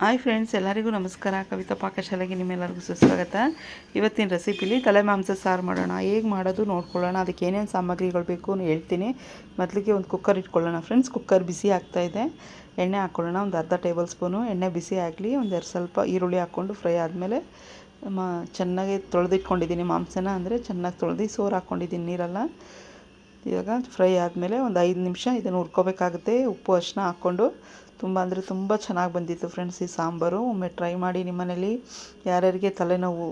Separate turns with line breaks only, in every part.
Hi friends ಎಲ್ಲರಿಗೂ ನಮಸ್ಕಾರ. ಕವಿತಾ ಪಾಕಶಾಲೆಗೆ ನಿಮ್ಮೆಲ್ಲರಿಗೂ ಸುಸ್ವಾಗತ. ಇವತ್ತಿನ ರೆಸಿಪಿಲಿ ತಲೆ ಮಾಂಸ ಸಾರು ಮಾಡೋಣ. ಹೇಗೆ ಮಾಡೋದು ನೋಡ್ಕೊಳ್ಳೋಣ. ಅದಕ್ಕೆ ಏನೇನು ಸಾಮಗ್ರಿಗಳು ಬೇಕು ಹೇಳ್ತೀನಿ. ಮೊದಲಿಗೆ ಒಂದು ಕುಕ್ಕರ್ ಇಟ್ಕೊಳ್ಳೋಣ ಫ್ರೆಂಡ್ಸ್ ಕುಕ್ಕರ್ ಬಿಸಿ ಆಗ್ತಾಯಿದೆ ಎಣ್ಣೆ ಹಾಕ್ಕೊಳ್ಳೋಣ ಒಂದು ಅರ್ಧ ಟೇಬಲ್ ಸ್ಪೂನು ಎಣ್ಣೆ ಬಿಸಿ ಆಗಲಿ, ಒಂದು ಎರಡು ಸ್ವಲ್ಪ ಈರುಳ್ಳಿ ಹಾಕ್ಕೊಂಡು ಫ್ರೈ ಆದಮೇಲೆ, ಮ, ಚೆನ್ನಾಗಿ ತೊಳೆದಿಟ್ಕೊಂಡಿದ್ದೀನಿ ಮಾಂಸನ. ಅಂದರೆ ಚೆನ್ನಾಗಿ ತೊಳೆದು ಸೋರು ಹಾಕ್ಕೊಂಡಿದ್ದೀನಿ ನೀರೆಲ್ಲ. ಇವಾಗ ಫ್ರೈ ಆದಮೇಲೆ ಒಂದು ಐದು ನಿಮಿಷ ಇದನ್ನು ಹುರ್ಕೋಬೇಕಾಗುತ್ತೆ ಉಪ್ಪು ಅರಿಶಿನ ಹಾಕ್ಕೊಂಡು. ತುಂಬ ಅಂದರೆ ತುಂಬ ಚೆನ್ನಾಗಿ ಬಂದಿತ್ತು ಫ್ರೆಂಡ್ಸ್ ಈ ಸಾಂಬಾರು. ಒಮ್ಮೆ ಟ್ರೈ ಮಾಡಿ ನಿಮ್ಮನೇಲಿ ಯಾರ್ಯಾರಿಗೆ ತಲೆನೋವು,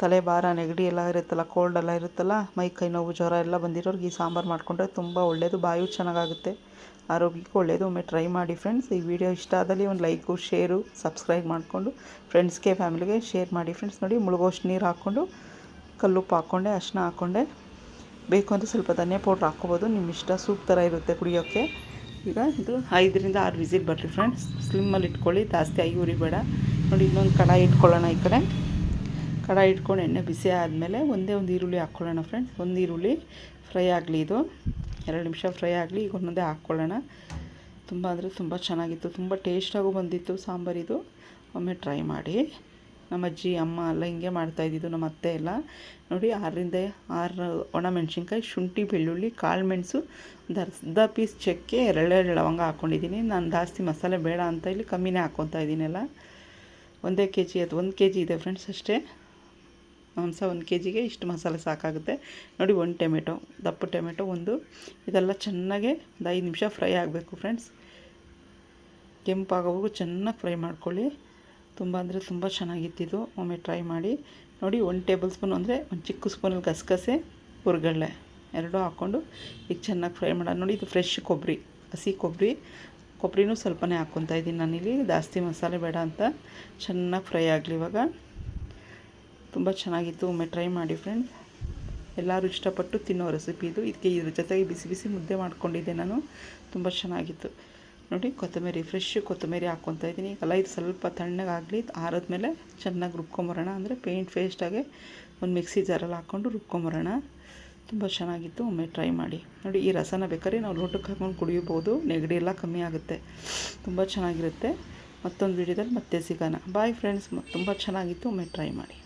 ತಲೆ ಭಾರ, ನೆಗಡಿ ಎಲ್ಲ ಇರುತ್ತಲ್ಲ ಕೋಲ್ಡ್ ಎಲ್ಲ ಇರುತ್ತಲ್ಲ, ಮೈ, ಕೈ ನೋವು, ಜ್ವರ ಎಲ್ಲ ಬಂದಿರೋರಿಗೆ ಈ ಸಾಂಬಾರು ಮಾಡಿಕೊಂಡ್ರೆ ತುಂಬ ಒಳ್ಳೆಯದು ಬಾಯು ಚೆನ್ನಾಗಾಗುತ್ತೆ. ಆರೋಗ್ಯಕ್ಕೂ ಒಳ್ಳೆಯದು ಒಮ್ಮೆ ಟ್ರೈ ಮಾಡಿ ಫ್ರೆಂಡ್ಸ್. ಈ ವಿಡಿಯೋ ಇಷ್ಟ ಆದಲ್ಲಿ ಒಂದು ಲೈಕು, ಶೇರು, ಸಬ್ಸ್ಕ್ರೈಬ್ ಮಾಡಿಕೊಂಡು ಫ್ರೆಂಡ್ಸ್ಗೆ, ಫ್ಯಾಮಿಲಿಗೆ ಶೇರ್ ಮಾಡಿ ಫ್ರೆಂಡ್ಸ್ ನೋಡಿ. ಮುಳುಗೋಷ್ಟು ನೀರು ಹಾಕ್ಕೊಂಡು, ಕಲ್ಲುಪ್ಪು ಹಾಕ್ಕೊಂಡೆ ಅರ್ಶಿನ ಹಾಕ್ಕೊಂಡೆ. ಬೇಕು ಅಂದರೆ ಸ್ವಲ್ಪ ಧನಿಯಾ ಪೌಡ್ರ್ ಹಾಕ್ಕೋಬೋದು. ನಿಮ್ಮ ಇಷ್ಟ ಸೂಪ್ ಥರ ಇರುತ್ತೆ ಕುಡಿಯೋಕ್ಕೆ ಈಗ ಇದು ಐದರಿಂದ ಆರು ವಿಸಿಲ್ ಬರ್ರಿ ಫ್ರೆಂಡ್ಸ್. ಸ್ಲಿಮ್ಮಲ್ಲಿ ಇಟ್ಕೊಳ್ಳಿ. ಜಾಸ್ತಿ ಆಗಿ ಉರಿಬೇಡ. ನೋಡಿ, ಇನ್ನೊಂದು ಕಡಾಯಿ ಇಟ್ಕೊಳ್ಳೋಣ ಈ ಕಡೆ. ಕಡಾಯಿ ಇಟ್ಕೊಂಡು ಎಣ್ಣೆ ಬಿಸಿ ಆದಮೇಲೆ ಒಂದೇ ಒಂದು ಈರುಳ್ಳಿ ಹಾಕ್ಕೊಳ್ಳೋಣ ಫ್ರೆಂಡ್ಸ್. ಒಂದು ಈರುಳ್ಳಿ ಫ್ರೈ ಆಗಲಿ ಇದು. ಎರಡು ನಿಮಿಷ ಫ್ರೈ ಆಗಲಿ, ಈಗ ಒಂದೊಂದೇ ಹಾಕ್ಕೊಳ್ಳೋಣ. ತುಂಬ ಅಂದರೆ ತುಂಬ ಚೆನ್ನಾಗಿತ್ತು. ತುಂಬ ಟೇಸ್ಟಾಗೂ ಬಂದಿತ್ತು ಸಾಂಬಾರಿದು ಒಮ್ಮೆ ಟ್ರೈ ಮಾಡಿ. ನಮ್ಮ ಅಜ್ಜಿ, ಅಮ್ಮ ಎಲ್ಲ ಹಿಂಗೆ ಮಾಡ್ತಾಯಿದ್ದಿದ್ದು ನಮ್ಮ ಅತ್ತೆ ಎಲ್ಲ. ನೋಡಿ, ಆರರಿಂದ ಆರು ಒಣಮೆಣ್ಸಿನ್ಕಾಯಿ ಶುಂಠಿ, ಬೆಳ್ಳುಳ್ಳಿ, ಕಾಳು ಮೆಣಸು, ಒಂದು ಅರ್ಧ ಪೀಸ್ ಚಕ್ಕೆ ಎರಡೆರಡು ಲವಂಗ ಹಾಕ್ಕೊಂಡಿದ್ದೀನಿ ನಾನು ಜಾಸ್ತಿ ಮಸಾಲೆ ಬೇಡ ಅಂತ ಇಲ್ಲಿ ಕಮ್ಮಿನೇ ಹಾಕ್ಕೊತಾ ಇದ್ದೀನೆಲ್ಲ ಒಂದೇ ಕೆ ಜಿ ಅದು ಒಂದು ಕೆ ಜಿ ಇದೆ ಫ್ರೆಂಡ್ಸ್ ಅಷ್ಟೇ. ಮಾಂಸ ಒಂದು ಕೆ ಜಿಗೆ ಇಷ್ಟು ಮಸಾಲೆ ಸಾಕಾಗುತ್ತೆ. ನೋಡಿ, ಒಂದು ಟೊಮೆಟೊ, ದಪ್ಪ ಟೊಮೆಟೊ ಒಂದು. ಇದೆಲ್ಲ ಚೆನ್ನಾಗೆ ಒಂದು ಐದು ನಿಮಿಷ ಫ್ರೈ ಆಗಬೇಕು ಫ್ರೆಂಡ್ಸ್ ಕೆಂಪಾಗೋವರೆಗೂ ಚೆನ್ನಾಗಿ ಫ್ರೈ ಮಾಡ್ಕೊಳ್ಳಿ. ತುಂಬ ಅಂದರೆ ತುಂಬ ಚೆನ್ನಾಗಿತ್ತಿದು ಒಮ್ಮೆ ಟ್ರೈ ಮಾಡಿ. ನೋಡಿ, ಒಂದು ಟೇಬಲ್ ಸ್ಪೂನ್ ಅಂದರೆ ಒಂದು ಚಿಕ್ಕ ಸ್ಪೂನಲ್ಲಿ ಗಸಗಸೆ, ಹುರ್ಗಡ್ಲೆ ಎರಡೂ ಹಾಕ್ಕೊಂಡು ಈಗ ಚೆನ್ನಾಗಿ ಫ್ರೈ ಮಾಡೋಣ. ನೋಡಿ, ಇದು ಫ್ರೆಶ್ ಕೊಬ್ಬರಿ ಹಸಿ ಕೊಬ್ಬರಿ ಕೊಬ್ಬರಿನೂ ಸ್ವಲ್ಪನೇ ಹಾಕ್ಕೊತಾ ಇದ್ದೀನಿ ನಾನಿಲ್ಲಿ. ಜಾಸ್ತಿ ಮಸಾಲೆ ಬೇಡ ಅಂತ. ಚೆನ್ನಾಗಿ ಫ್ರೈ ಆಗಲಿ ಇವಾಗ. ತುಂಬ ಚೆನ್ನಾಗಿತ್ತು. ಒಮ್ಮೆ ಟ್ರೈ ಮಾಡಿ ಫ್ರೆಂಡ್ಸ್ ಎಲ್ಲರೂ ಇಷ್ಟಪಟ್ಟು ತಿನ್ನೋ ರೆಸಿಪಿ ಇದು. ಇದಕ್ಕೆ ಇದ್ರ ಜೊತೆಗೆ ಬಿಸಿ ಬಿಸಿ ಮುದ್ದೆ ಮಾಡ್ಕೊಂಡಿದ್ದೆ ನಾನು. ತುಂಬ ಚೆನ್ನಾಗಿತ್ತು. ನೋಡಿ, ಕೊತ್ತಂಬರಿ ಫ್ರೆಶ್ ಕೊತ್ತಂಬರಿ ಹಾಕ್ಕೊತಾ ಇದ್ದೀನಿ. ಈಗ ಇದು ಸ್ವಲ್ಪ ತಣ್ಣಗಾಗಲಿ ಮೇಲೆ ಚೆನ್ನಾಗಿ ರುಬ್ಕೊಂಬರೋಣ. ಅಂದರೆ ಪೇಂಟ್ ಫೇಸ್ಟಾಗೆ ಒಂದು ಮಿಕ್ಸಿ ಜಾರಲ್ಲಿ ಹಾಕ್ಕೊಂಡು ರುಬ್ಕೊಂಬರೋಣ. ತುಂಬ ಚೆನ್ನಾಗಿತ್ತು. ಒಮ್ಮೆ ಟ್ರೈ ಮಾಡಿ. ನೋಡಿ, ಈ ರಸನ ಬೇಕಾದ್ರೆ ನಾವು ಲೋಟಕ್ಕೆ ಹಾಕ್ಕೊಂಡು ಕುಡಿಯಬೋದು ನೆಗಡಿ ಎಲ್ಲ ಕಮ್ಮಿ ಆಗುತ್ತೆ. ತುಂಬ ಚೆನ್ನಾಗಿರುತ್ತೆ. ಮತ್ತೊಂದು ವಿಡಿಯೋದಲ್ಲಿ ಮತ್ತೆ ಸಿಗೋಣ. ಬಾಯ್ ಫ್ರೆಂಡ್ಸ್ ತುಂಬ ಚೆನ್ನಾಗಿತ್ತು. ಒಮ್ಮೆ ಟ್ರೈ ಮಾಡಿ.